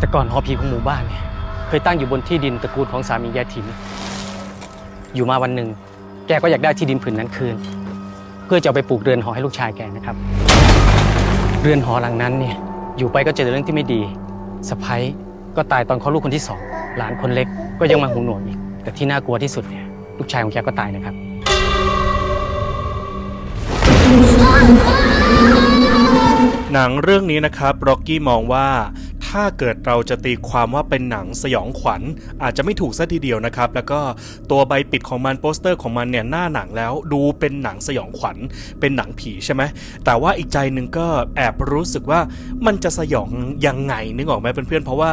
แต่ก่อนหอผีของหมู่บ้านเนี่ยเคยตั้งอยู่บนที่ดินตระกูลของสามียายถิ่นอยู่มาวันหนึ่ง แกก็อยากได้ที่ดินผืนนั้นคืน เพื่อจะเอาไปปลูกเรือนหอให้ลูกชายแกนะครับ เรือนหอหลังนั้นเนี่ยอยู่ไปก็เจอแต่เรื่องที่ไม่ดีสะพ้ยก็ตายตอนเขาลูกคนที่สองหลานคนเล็กก็ยังมาหูหนวกอีก แต่ที่น่ากลัวที่สุดเนี่ยลูกชายของแกก็ตายนะครับ หนังเรื่องนี้นะครับร็อกกี้มองว่า ถ้าเกิดเราจะตีความว่าเป็นหนังสยองขวัญ อาจจะไม่ถูกซะทีเดียวนะครับ แล้วก็ตัวใบปิดของมันโปสเตอร์ของมันเนี่ยหน้าหนังแล้วดูเป็นหนังสยองขวัญ เป็นหนังผีใช่ไหมแต่ว่าอีกใจหนึ่งก็แอบรู้สึกว่ามันจะสยองยังไงนึกออกไหมเพื่อนๆเพราะว่า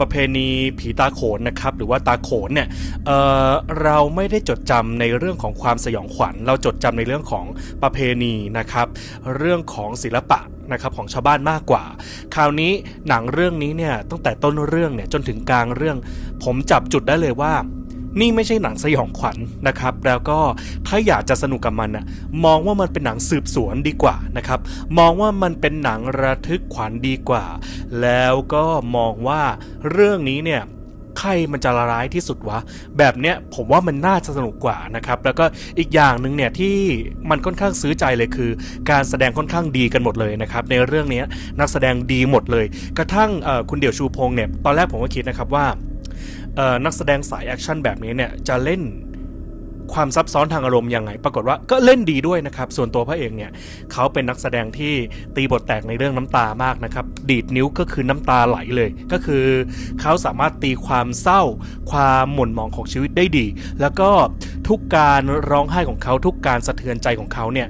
ประเพณีผีตาโขนนะครับหรือว่าตาโขนเนี่ยเเราไม่ได้จดจำในเรื่องของความสยองขวัญ เราจดจำในเรื่องของประเพณีนะครับ เรื่องของศิลปะ นะครับของชาวบ้านมากกว่า คราวนี้หนังเรื่องนี้เนี่ยตั้งแต่ต้นเรื่องเนี่ยจนถึงกลางเรื่อง ผมจับจุดได้เลยว่า นี่ไม่ใช่หนังสยองขวัญนะครับ แล้วก็ถ้าอยากจะสนุกกับมันนะมองว่ามันเป็นหนังสืบสวนดีกว่านะครับ มองว่ามันเป็นหนังระทึกขวัญดีกว่า แล้วก็มองว่าเรื่องนี้เนี่ย ใครมันจะร้ายที่สุดวะ แบบเนี้ยผมว่ามันน่าจะสนุกกว่านะครับ แล้วก็อีกอย่างหนึ่งเนี่ยที่มันค่อนข้างซื้อใจเลยคือ การแสดงค่อนข้างดีกันหมดเลยนะครับ ในเรื่องนี้นักแสดงดีหมดเลย กระทั่งคุณเดี่ยวชูพงษ์เนี่ยตอนแรกผมก็คิดนะครับว่านักแสดงสายแอคชั่นแบบนี้เนี่ยจะเล่น ความซับซ้อนทางอารมณ์ยังไง ปรากฏว่าก็เล่นดีด้วยนะครับ ส่วนตัวพระเอกเนี่ยเขาเป็นนักแสดงที่ตีบทแตกในเรื่องน้ำตามากนะครับ ดีดนิ้วก็คือน้ำตาไหลเลย ก็คือเขาสามารถตีความเศร้า ความหม่นหมองของชีวิตได้ดี แล้วก็ทุกการร้องไห้ของเขาทุกการสะเทือนใจของเขาเนี่ย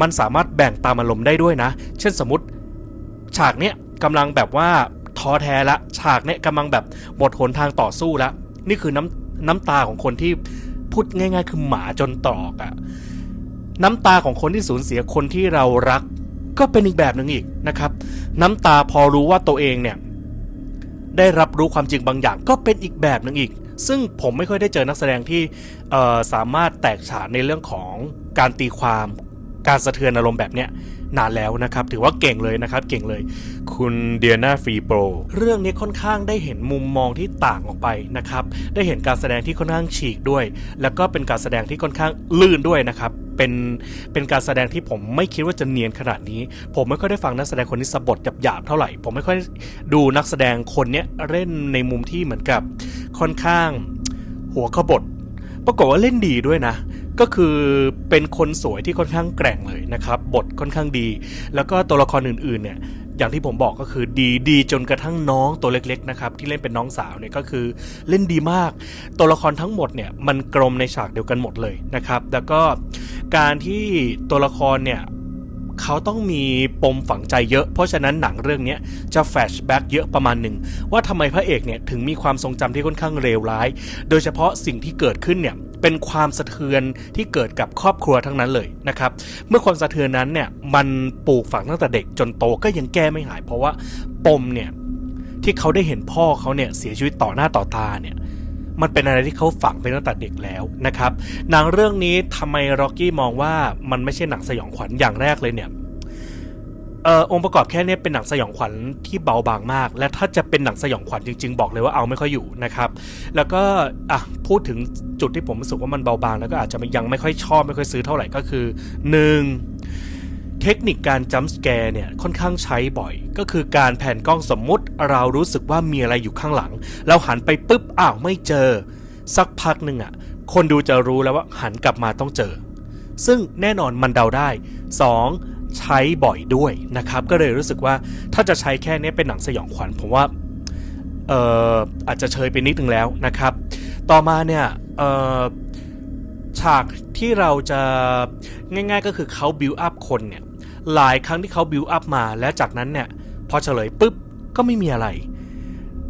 มันสามารถแบ่งตามอารมณ์ได้ด้วยนะ เช่นสมมติฉากเนี้ยกำลังแบบว่าท้อแท้ละ ฉากเนี้ยกำลังแบบหมดหนทางต่อสู้ละ นี่คือน้ำน้ำตาของคนที่ พูดง่าย ๆ คือหมาจนตรอกอะน้ำตาของคนที่สูญเสียคนที่เรารัก ก็เป็นอีกแบบหนึ่งอีกนะครับ น้ำตาพอรู้ว่าตัวเองเนี่ยได้รับรู้ความจริงบางอย่างก็เป็นอีกแบบหนึ่งอีก ซึ่งผมไม่ค่อยได้เจอนักแสดงที่สามารถแตกฉานในเรื่องของการตีความ การสะเทือนอารมณ์แบบเนี้ยนานแล้วนะครับ ถือว่าเก่งเลยนะครับ เก่งเลย คุณเดียนาฟรีโปรเรื่องนี้ค่อนข้างได้เห็นมุมมองที่ต่างออกไปนะครับ ได้เห็นการแสดงที่ค่อนข้างฉีกด้วย แล้วก็เป็นการแสดงที่ค่อนข้างลื่นด้วยนะครับเป็นเป็นการแสดงที่ผมไม่คิดว่าจะเนียนขนาดนี้ ผมไม่ค่อยได้ฟังนักแสดงคนนี้สะบดหยาบๆเท่าไหร่ ผมไม่ค่อยดูนักแสดงคนเนี้ยเล่นในมุมที่เหมือนกับค่อนข้างหัวขบถปรากฏว่าเล่นดีด้วยนะ ก็คือเป็นคนสวยที่ค่อนข้างแกร่งเลยนะครับ บทค่อนข้างดี แล้วก็ตัวละครอื่นๆเนี่ยอย่างที่ผมบอกก็คือดีดีจนกระทั่งน้องตัวเล็กๆนะครับที่เล่นเป็นน้องสาวเนี่ยก็คือเล่นดีมาก ตัวละครทั้งหมดเนี่ยมันกลมในฉากเดียวกันหมดเลยนะครับ แล้วก็การที่ตัวละครเนี่ยเขาต้องมีปมฝังใจเยอะ เพราะฉะนั้นหนังเรื่องนี้จะแฟชแบ็กเยอะประมาณหนึ่งว่าทำไมพระเอกเนี่ยถึงมีความทรงจำที่ค่อนข้างเลวร้าย โดยเฉพาะสิ่งที่เกิดขึ้นเนี่ย เป็นความสะเทือนที่เกิดกับครอบครัวทั้งนั้นเลยนะครับ เมื่อความสะเทือนนั้นเนี่ยมันปลูกฝังตั้งแต่เด็กจนโตก็ยังแก้ไม่หาย เพราะว่าปมเนี่ยที่เขาได้เห็นพ่อเขาเนี่ยเสียชีวิตต่อหน้าต่อตาเนี่ยมันเป็นอะไรที่เขาฝังไปตั้งแต่เด็กแล้วนะครับหนังเรื่องนี้ทำไมร็อกกี้มองว่ามันไม่ใช่หนังสยองขวัญอย่างแรกเลยเนี่ย เอ่อองค์ประกอบแค่เนี้เป็นหนังสยองขวัญที่เบาบางมาก และถ้าจะเป็นหนังสยองขวัญจริง ๆ บอกเลยว่าเอาไม่ค่อยอยู่นะครับ แล้วก็อะพูดถึงจุดที่ผมรู้สึกว่ามันเบาบางแล้วก็อาจจะยังไม่ค่อยชอบไม่ค่อยซื้อเท่าไหร่ก็คือหนึ่งเทคนิคการจัมป์แกร์เนี่ยค่อนข้างใช้บ่อย ก็คือการแผ่นกล้องสมมุติเรารู้สึกว่ามีอะไรอยู่ข้างหลัง เราหันไปปุ๊บอ้าวไม่เจอ สักพักหนึ่งอะคนดูจะรู้แล้วว่าหันกลับมาต้องเจอ ซึ่งแน่นอนมันเดาได้ 2. ใช้บ่อยด้วยนะครับ ก็เลยรู้สึกว่าถ้าจะใช้แค่นี้เป็นหนังสยองขวัญผมว่าเอ่ออาจจะเชยไปนิดนึงแล้วนะครับ ต่อมาเนี่ยเอ่อฉากที่เราจะง่ายๆก็คือเขาบิวอัพคนเนี่ยหลายครั้งที่เขาบิวอัพมาแล้วจากนั้นเนี่ยพอเฉลยปุ๊บก็ไม่มีอะไร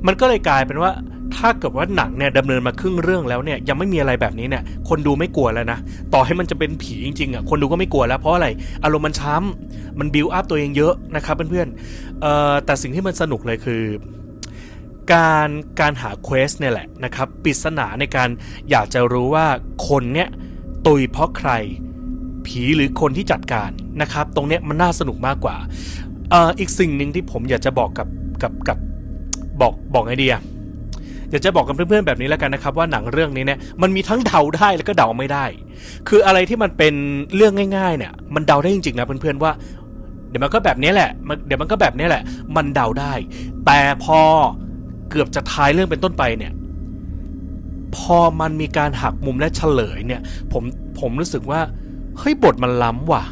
มันก็เลยกลายเป็นว่า ถ้าเกิดว่าหนังเนี่ยดำเนินมาครึ่งเรื่องแล้วเนี่ยยังไม่มีอะไรแบบนี้เนี่ยคนดูไม่กลัวแล้วนะต่อให้มันจะเป็นผีจริงๆอะคนดูก็ไม่กลัวแล้วเพราะอะไรอารมณ์มันช้ำมันบิวอัพตัวเองเยอะนะครับเพื่อนๆเอ่อแต่สิ่งที่มันสนุกเลยคือการการหาเควสเนี่ยแหละนะครับปริศนาในการอยากจะรู้ว่าคนเนี้ยตุยเพราะใคร ผีหรือคนที่จัดการนะครับ ตรงเนี้ยมันน่าสนุกมากกว่าเอ่ออีกสิ่งหนึ่งที่ผมอยากจะบอกกับกับกับบอกบอกไงดีอะ อยากจะบอกกับเพื่อนๆแบบนี้แล้วกันนะครับว่าหนังเรื่องนี้เนี่ยมันมีทั้งเดาได้แล้วก็เดาไม่ได้ คืออะไรที่มันเป็นเรื่องง่าย ๆ เนี่ย มันเดาได้จริงๆนะเพื่อนๆว่า เดี๋ยวมันก็แบบนี้แหละเดี๋ยวมันก็แบบนี้แหละ มันเดาได้ แต่พอเกือบจะท้ายเรื่องเป็นต้นไปเนี่ย พอมันมีการหักมุมและเฉลยเนี่ย ผมผมรู้สึกว่าเฮ้ยบทมันล้ำว่ะ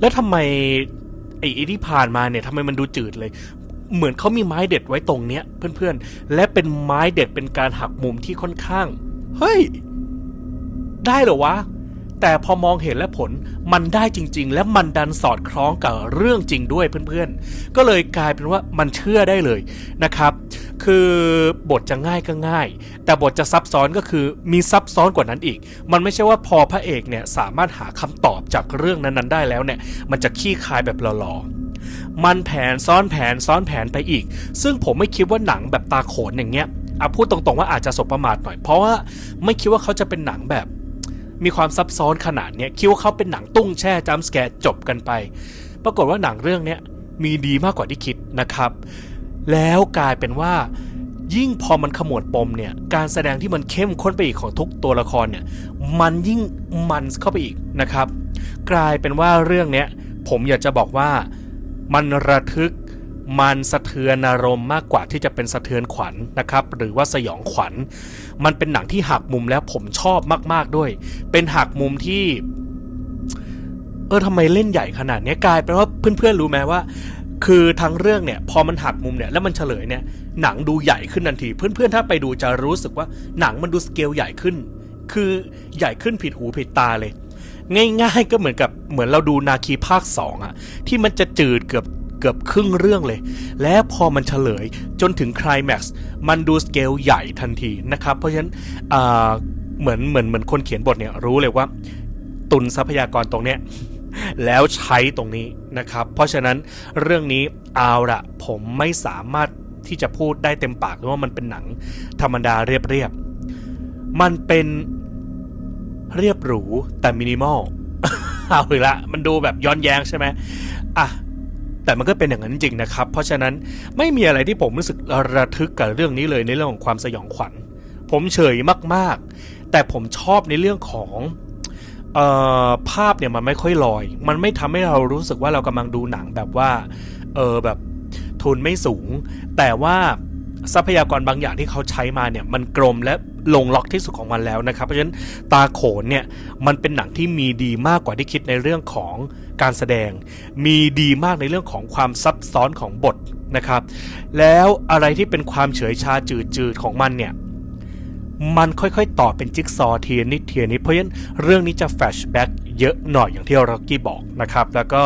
แล้วทำไมไอ้ที่ผ่านมาเนี่ยทำไมมันดูจืดเลย เหมือนเขามีไม้เด็ดไว้ตรงเนี้ยเพื่อนๆ และเป็นไม้เด็ดเป็นการหักมุมที่ค่อนข้าง เฮ้ย ได้เหรอวะ แต่พอมองเห็นและผลมันได้จริง ๆ และมันดันสอดคล้องกับเรื่องจริงด้วยเพื่อนๆ ก็เลยกลายเป็นว่ามันเชื่อได้เลยนะครับ คือบทจะง่ายก็ง่าย แต่บทจะซับซ้อนก็คือมีซับซ้อนกว่านั้นอีก มันไม่ใช่ว่าพอพระเอกเนี่ยสามารถหาคำตอบจากเรื่องนั้นๆ ได้แล้วเนี่ย มันจะขี้คายแบบหล่อๆ มันแผนซ้อนแผนซ้อนแผนไปอีก ซึ่งผมไม่คิดว่าหนังแบบตาโขนอย่างเงี้ยอะพูดตรงๆว่าอาจจะสบประมาทหน่อย เพราะว่าไม่คิดว่าเขาจะเป็นหนังแบบ มีความซับซ้อนขนาดเนี้ยคิดว่าเขาเป็นหนังตุ้งแช่จัมสแกร์จบกันไป ปรากฏว่าหนังเรื่องเนี้ยมีดีมากกว่าที่คิดนะครับ แล้วกลายเป็นว่า ยิ่งพอมันขมวดปมเนี่ยการแสดงที่มันเข้มข้นไปอีกของทุกตัวละครเนี่ยมันยิ่งมันเข้าไปอีกนะครับ กลายเป็นว่าเรื่องเนี้ยผมอยากจะบอกว่า มันระทึก มันสะเทือนอารมณ์มากกว่าที่จะเป็นสะเทือนขวัญนะครับ หรือว่าสยองขวัญ มันเป็นหนังที่หักมุมแล้วผมชอบมาก ๆด้วย เป็นหักมุมที่ เออทำไมเล่นใหญ่ขนาดนี้กลายเป็นว่าเพื่อนๆรู้ไหมว่าคือทั้งเรื่องเนี่ยพอมันหักมุมเนี่ยแล้วมันเฉลยเนี่ยหนังดูใหญ่ขึ้นทันที เพื่อนๆถ้าไปดูจะรู้สึกว่าหนังมันดูสเกลใหญ่ขึ้น คือใหญ่ขึ้นผิดหูผิดตาเลย ง่าย ๆ ก็เหมือนกับเหมือนเราดูนาคีภาค 2อะที่มันจะจืดเกือบเกือบครึ่งเรื่องเลย และพอมันเฉลยจนถึงคลแม็กซ์มันดูสเกลใหญ่ทันทีนะครับ เพราะฉะนั้นเหมือนเหมือนเหมือนคนเขียนบทเนี่ยรู้เลยว่า ตุนทรัพยากรตรงเนี้ยแล้วใช้ตรงนี้นะครับ เพราะฉะนั้นเรื่องนี้เอาละผมไม่สามารถที่จะพูดได้เต็มปากเลยว่ามันเป็นหนังธรรมดาเรียบๆมันเป็น เรียบหรูแต่มินิมอลเอาอีกละมันดูแบบย้อนแย้งใช่ไหมอะแต่มันก็เป็นอย่างนั้นจริงนะครับ เพราะฉะนั้นไม่มีอะไรที่ผมรู้สึกระทึกกับเรื่องนี้เลยในเรื่องของความสยองขวัญ ผมเฉยมากๆ แต่ผมชอบในเรื่องของเอ่อภาพเนี่ยมันไม่ค่อยลอย มันไม่ทำให้เรารู้สึกว่าเรากำลังดูหนังแบบว่า เออแบบทุนไม่สูง แต่ว่า ทรัพยากรบางอย่างที่เขาใช้มาเนี่ยมันกลมและลงล็อกที่สุดของมันแล้วนะครับ เพราะฉะนั้นตาโขนเนี่ยมันเป็นหนังที่มีดีมากกว่าที่คิดในเรื่องของการแสดง มีดีมากในเรื่องของความซับซ้อนของบทนะครับ แล้วอะไรที่เป็นความเฉยชาจืดๆของมันเนี่ยมันค่อยๆ ต่อเป็นจิ๊กซอว์ทีละนิดทีละนิดเพราะฉะนั้นเรื่องนี้จะแฟชแบ็กเยอะหน่อยอย่างที่ร็อกกี้บอกนะครับ แล้วก็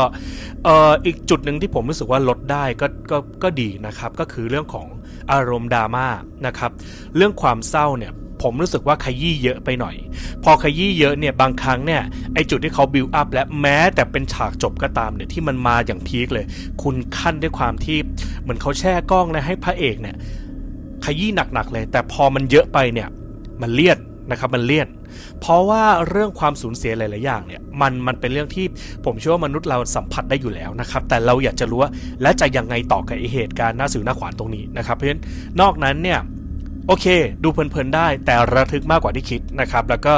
อ,อ,อีกจุดหนึ่งที่ผมรู้สึกว่าลดได้ก็ก็ก็ดีนะครับ ก็คือเรื่องของ อารมณ์ดราม่านะครับ เรื่องความเศร้าเนี่ยผมรู้สึกว่าขยี้เยอะไปหน่อย พอขยี้เยอะเนี่ยบางครั้งเนี่ยไอจุดที่เขาบิวอัพและแม้แต่เป็นฉากจบก็ตามเนี่ยที่มันมาอย่างพีคเลย คุณขั้นด้วยความที่เหมือนเขาแช่กล้องและให้พระเอกเนี่ยขยี้หนักๆเลย แต่พอมันเยอะไปเนี่ยมันเลี่ยนนะครับมันเลี่ยน เพราะว่าเรื่องความสูญเสียหลาย ๆ อย่างเนี่ยมันมันเป็นเรื่องที่ผมเชื่อว่ามนุษย์เราสัมผัสได้อยู่แล้วนะครับ แต่เราอยากจะรู้ว่าและจะยังไงต่อกับเหตุการณ์หน้าสื่อหน้าขวานตรงนี้นะครับเพราะฉะนั้นนอกนั้นเนี่ยโอเค ดูเพลิน ๆ ได้แต่ระทึกมากกว่าที่คิดนะครับ แล้วก็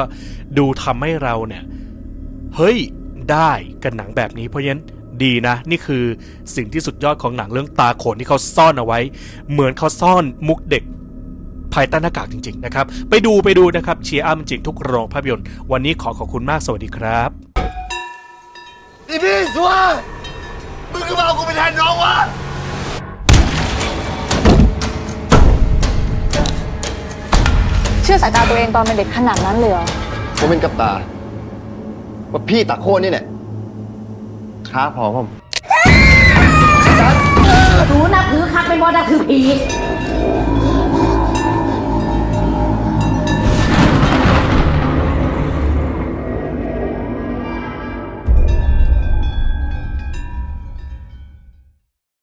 ดูทำให้เราเนี่ยเฮ้ยได้กันหนังแบบนี้เพราะฉะนั้นดีนะ นี่คือสิ่งที่สุดยอดของหนังเรื่องตาโขนที่เขาซ่อนเอาไว้ เหมือนเขาซ่อนมุกเด็ก ภายใต้หน้ากากจริงๆนะครับ ไปดูไปดูนะครับเชียร์อัมจริงทุกโรงภาพยนตร์ วันนี้ขอขอบคุณมากสวัสดีครับนี่พี่สัวมึงก็มาเอากูไปแทนน้องวะเชื่อสายตาตัวเองตอนเป็นเด็กขนาดนั้นเลยเหรอผมเป็นกับตา ว่าพี่ตาโคนนี่เนี่ยค้าพอผมหนูนับถือคักเป็นบอนับถือผี